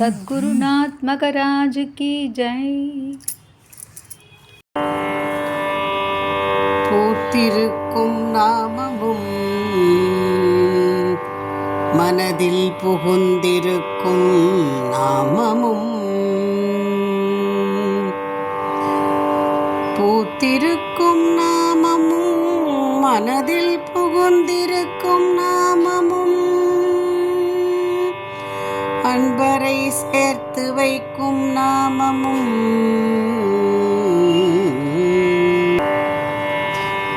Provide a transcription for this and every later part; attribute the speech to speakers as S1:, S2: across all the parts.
S1: सद्गुरुनाथ मगराज की जय
S2: பூத்திருக்கும் நாமமும் மனதில் புகுந்திருக்கும் நாமமும் பூத்திருக்கும் நாமமும் மனதில் புகுந்திருக்கும் நாமமும் அன்பரை சேர்த்து வைக்கும் நாமமும்.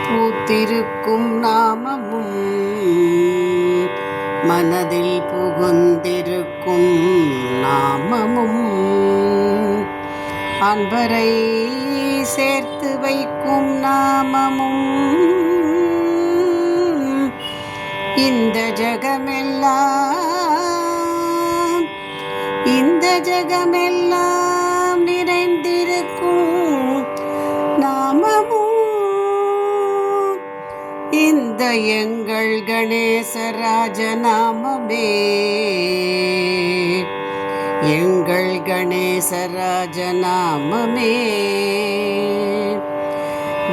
S2: பூத்திருக்கும் நாமமும். மனதில் புகுந்திருக்கும் நாமமும். அன்பரை சேர்த்து வைக்கும் நாமமும். இந்த ஜகமெல்லாம் இந்த ஜகமெல்லாம் நிறைந்திருக்கும். நாமமும் இந்த எங்கள் கணேசராஜ நாமமே எங்கள் கணேசராஜ நாமமே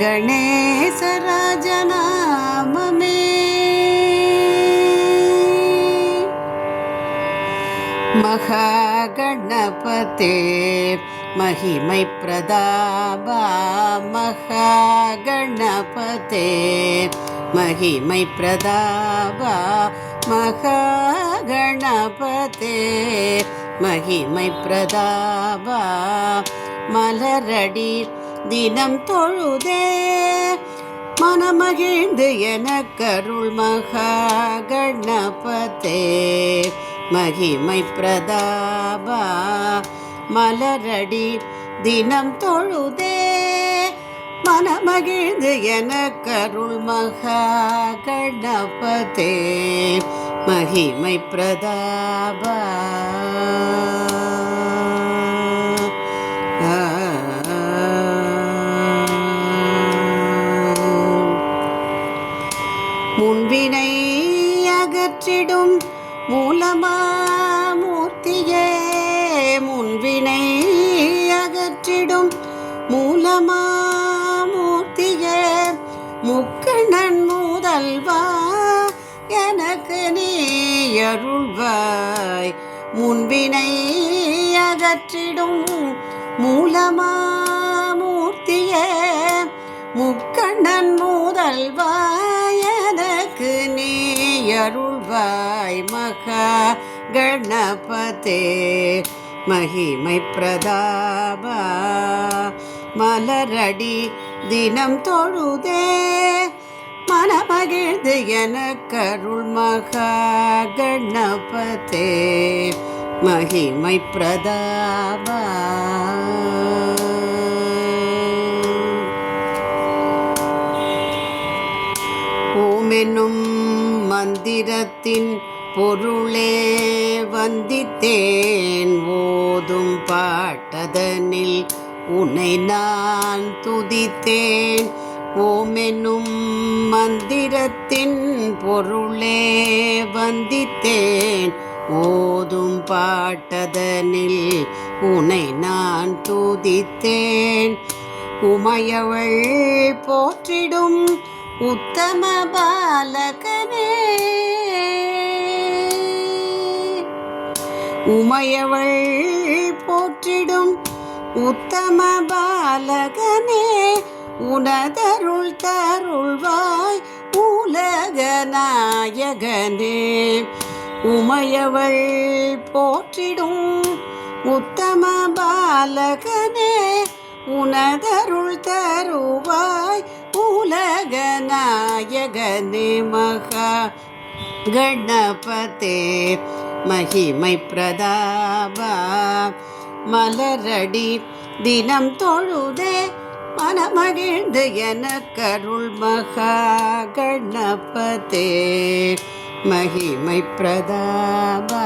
S2: கணேசராஜ நாமமே மகாகணபதே. மகிமை பிரதாபா மகாகணபதே. மகிமை பிரதாபா மகாகணபதே மகிமை பிரதாபா மலரடி தினம் தொழுதே. மனமகிழ்ந்து என எனக்கருள் மகாகணபதே. மகிமை பிரதாபா மலரடி தினம் தொழுதே. மனமகிழ்ந்து என கருள் மகா கணபதே மகிமை பிரதாபா முன்வினை அகற்றிடும் மூலமா மூர்த்தியே முன்வினை அகற்றிடும். மூலமா மூர்த்தியே முக்கணன் முதல்வா எனக்கு நீ அருள்வாய். முன்வினை அகற்றிடும். மூலமா வாய் மகா கணபதே மகிமை பிரதாபா. மலரடி தினம் தொழுதே. மனமகிழ்ந்து கருள் மகா கணபதே மகிமை பிரதாபா. ஓமெனும் மந்திரத்தின் பொருளே வந்தித்தேன். ஓதும் பாட்டதனில் உன்னை நான் துதித்தேன். ஓமெனும் மந்திரத்தின் பொருளே வந்தித்தேன். ஓதும் பாட்டதனில் உன்னை நான் துதித்தேன். உமையவள் போற்றிடும் உத்தம பாலக உமையவள் போற்றிடும் உத்தம பாலகனே உனதருள் தருள்வாய் உலக நாயகனே. உமையவள் போற்றிடும் உத்தம பாலகனே உனதருள் தருவாய் உலக நாயகனே. மகா கணபதே. மகிமை பிரதாபா மலரடி தினம் தொழுதே மனமகிழ்ந்து என கருள் மகா கணபதே மகிமை பிரதாபா